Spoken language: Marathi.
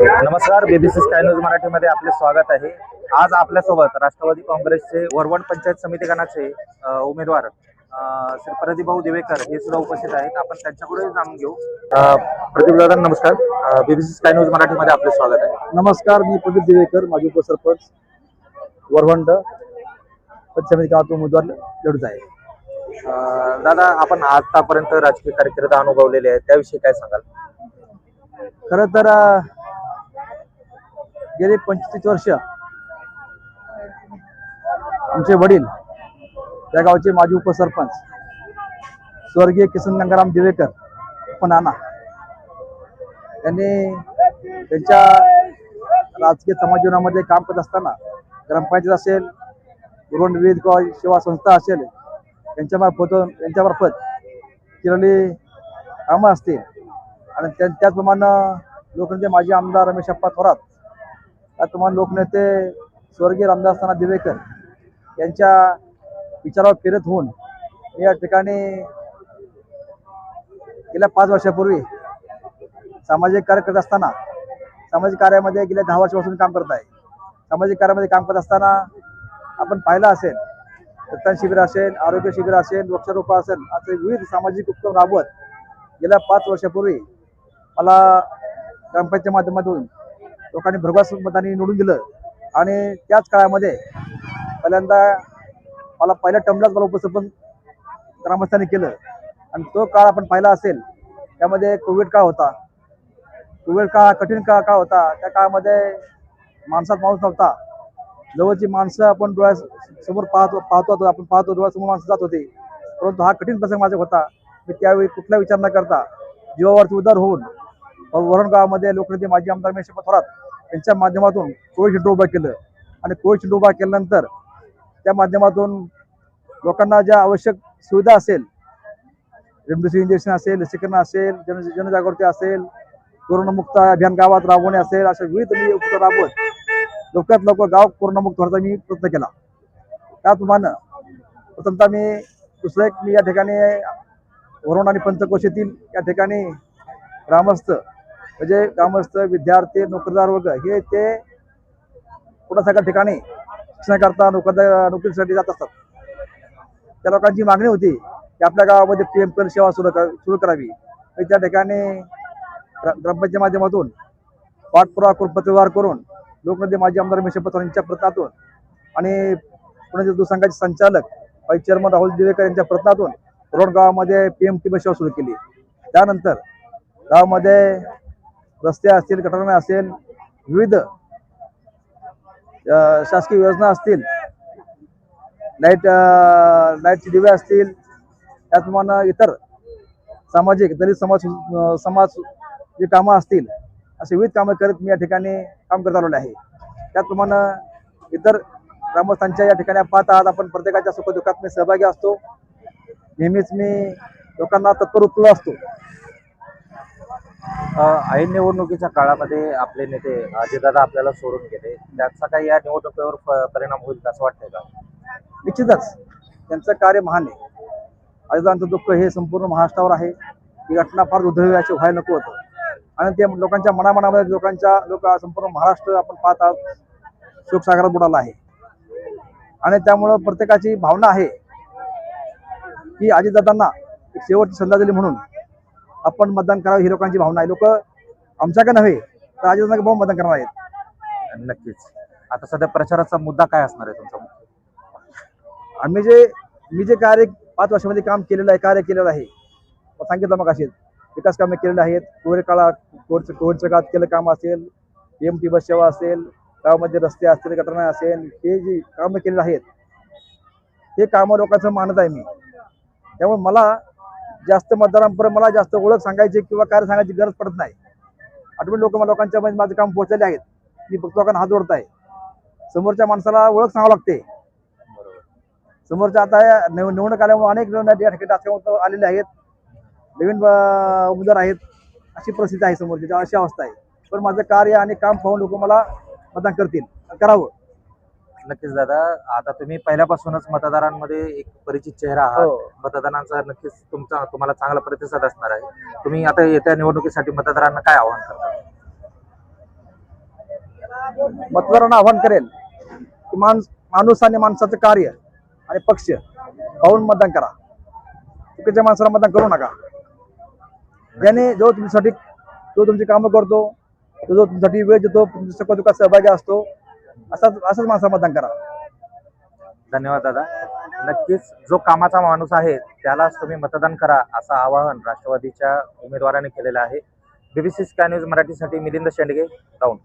नमस्कार बीबीसी स्काय न्यूज मराठीमध्ये आपले स्वागत आहे. आज आपल्यासोबत राष्ट्रवादी काँग्रेसचे वरवण पंचायत समिती गणाचे उमेदवार श्री प्रदीप भाऊ दिवेकर हे सुद्धा उपस्थित आहेत. आपण त्यांच्याकडे जाणून घेऊ. अ, प्रदीप दादा नमस्कार बीबीसी स्काय न्यूज मराठीमध्ये आपले स्वागत आहे. नमस्कार मी प्रदीप दिवेकर माजी उपसरपंच वरवंड पंचसमिती गावातून उमेदवार लढत आहे. दादा आपण आतापर्यंत राजकीय कारकीर्द अनुभवलेले आहे त्याविषयी काय सांगाल? खरं तर गेले पंचवीस वर्ष. आमचे वडील त्या गावचे माजी उपसरपंच स्वर्गीय किसन गंगाराम दिवेकर पण त्यांनी त्यांच्या राजकीय समाज जीवनामध्ये काम करत असताना ग्रामपंचायत असेल गुरुण विविध सेवा संस्था असेल यांच्यामार्फत यांच्यामार्फत केलेली कामं असतील. आणि त्या त्याचप्रमाणे लोकनेते माजी आमदार रमेश अप्पा थोरात तुम्हाला लोकनेते स्वर्गीय रामदासना दिवेकर यांच्या विचारावर फिरत होऊन मी या ठिकाणी गेल्या पाच वर्षापूर्वी सामाजिक कार्य करत असताना सामाजिक कार्यामध्ये गेल्या दहा वर्षापासून काम करत आहे. सामाजिक कार्यामध्ये काम करत असताना आपण पाहिलं असेल रक्तदान शिबिर असेल आरोग्य शिबिर असेल वृक्षारोपण असेल असे विविध सामाजिक उपक्रम राबवत गेल्या पाच वर्षापूर्वी मला ग्रामपंचायत माध्यमातून लोकांनी भरघास मतांनी निवडून दिलं. आणि त्याच काळामध्ये पहिल्यांदा मला पहिल्या टर्मलाच मला उपस्थापन ग्रामस्थांनी केलं. आणि तो काळ आपण पाहिला असेल त्यामध्ये कोविड काळ होता. कोविड काळ हा कठीण काळ काळ होता. त्या काळामध्ये माणसात माणूस नव्हता. जवळची माणसं आपण डोळ्यासमोर पाहतो पाहतो होतो आपण पाहतो डोळ्यासमोर माणसं जात होती. परंतु हा कठीण प्रसंग माझा होता. मी त्यावेळी कुठला विचार न करता जीवावरती उदार होऊन वरणगावामध्ये लोकनेते माजी आमदार मेश थोरात यांच्या माध्यमातून कोविड सेंटर उभं केलं. आणि कोविड सेंटर उभा केल्यानंतर त्या माध्यमातून लोकांना ज्या आवश्यक सुविधा असेल रेमडेसिवीर इंजेक्शन असेल लसीकरण असेल जन जनजागृती असेल कोरोनामुक्त अभियान गावात राबवणे असेल अशा विविध मी उपक्रम राबवत लवकरात लवकर गाव कोरोनामुक्त व्हायचा मी प्रयत्न केला. त्याचप्रमाणे प्रथमतः मी दुसरं एक मी या ठिकाणी वरुण आणि पंचकोशीतील या ठिकाणी ग्रामस्थ म्हणजे ग्रामस्थ विद्यार्थी नोकरदार वर्ग हे ते कुणासारख्या सगळ्या ठिकाणी शिक्षणाकरता नोकरदार नोकरीसाठी जात असतात. त्या लोकांची मागणी होती की आपल्या गावामध्ये पी एम पल सेवा सुरू कर सुरू करावी. त्या ठिकाणी ग्रामपंचायत माध्यमातून पाठपुरावा करून पत्रव्यवहार करून लोकमध्ये माजी आमदार रमेश पत्र यांच्या प्रयत्नातून आणि पुण्याच्या दुसंघाचे संचालक व्हाईस चेअरमन राहुल दिवेकर यांच्या प्रयत्नातून रोड गावामध्ये पी एम टी बस सेवा सुरू केली. त्यानंतर गावामध्ये रस्ते असतील गटारणे असेल विविध शासकीय योजना असतील लाइट लाईटचे दिवे असतील त्याचप्रमाणे इतर सामाजिक दलित समाज समाज जी कामं असतील असे विविध कामं करत मी या ठिकाणी काम करत आलेलो आहे. त्याचप्रमाणे इतर ग्रामस्थांच्या या ठिकाणी पाहत आहात आपण प्रत्येकाच्या सुखदुःखात मी सहभागी असतो. नेहमीच मी लोकांना तत्पर उपलब्ध असतो. ऐन निवडणुकीच्या काळामध्ये आपले नेते अजितदादा आपल्याला सोडून गेले त्याचा काही या निवडणुकीवर परिणाम होईल असं वाटतंय का? निश्चितच. त्यांचं कार्य महान आहे. अजितांचं दुःख हे संपूर्ण महाराष्ट्रावर आहे. ही घटना फार दुर्दैवी अशी व्हायला नको होतं. आणि ते लोकांच्या मनामनामध्ये लोकांच्या लोक संपूर्ण महाराष्ट्र आपण पाहत आहोत शोकसागरात बुडाला आहे. आणि त्यामुळं प्रत्येकाची भावना आहे की अजितदादांना एक शेवटची संधी दिली म्हणून आपण मतदान करावं ही लोकांची भावना आहे. लोक आमच्याकडे नव्हे तर अजितदादा भाऊ मतदान करणार आहेत. नक्कीच. आता सध्या प्रचाराचा मुद्दा काय असणार आहे तुमचा? आम्ही जे मी जे कार्य पाच वर्षामध्ये काम केलेलं आहे कार्य केलेलं आहे सांगितलं मग असेल विकास कामे केलेले आहेत. कोविड काळात कोविडच्या कोविडच्या काळात केलं काम असेल एम टी बस सेवा असेल गावामध्ये रस्ते असतील गटारणे असेल हे जी कामं केलेली आहेत हे कामं लोकांचं मानत आहे मी. त्यामुळे मला जास्त मतदारांपर्यंत मला जास्त ओळख सांगायची किंवा कार्य सांगायची गरज पडत नाही. आठवण लोक लोकांच्या मध्ये माझं काम पोहोचलेले आहेत. मी फक्त लोकांना हात जोडत आहे समोरच्या माणसाला ओळख सांगावं लागते. समोरच्या आता या निवडणूक आल्यामुळे अनेक निवडणूक या ठिकाणी आलेले आहेत. नवीन उमेदवार आहेत. अशी परिस्थिती आहे समोरची. अशी अवस्था आहे. पण माझं कार्य आणि काम पाहून लोक मला मतदान करतील. करावं. नक्कीच दादा. आता तुम्ही पहिल्यापासूनच मतदारांमध्ये एक परिचित चेहरा आहात. हो. मतदानाचा नक्कीच तुमचा तुम्हाला चांगला प्रतिसाद असणार आहे. तुम्ही आता येत्या निवडणुकीसाठी मतदारांना काय आवाहन करता? मतदारांना आव्हान करेल की माणूस माणूस आणि माणसाचं कार्य आणि पक्ष पाहून मतदान करा. चुकीच्या माणसाला मतदान करू नका. ज्याने जो तुमच्यासाठी तो तुमची कामं करतो तो जो तुमच्यासाठी वेळ देतो तुमच्या सुखदुःखात सहभागी असतो असाच असंच माणसाला मतदान करा. धन्यवाद दादा. नक्कीच जो कामाचा माणूस आहे त्यालाच तुम्ही मतदान करा असं आवाहन राष्ट्रवादीच्या उमेदवाराने केलेलं आहे. बीबीसी स्कॅन न्यूज मराठीसाठी मिलिंद शेंडगे दौंड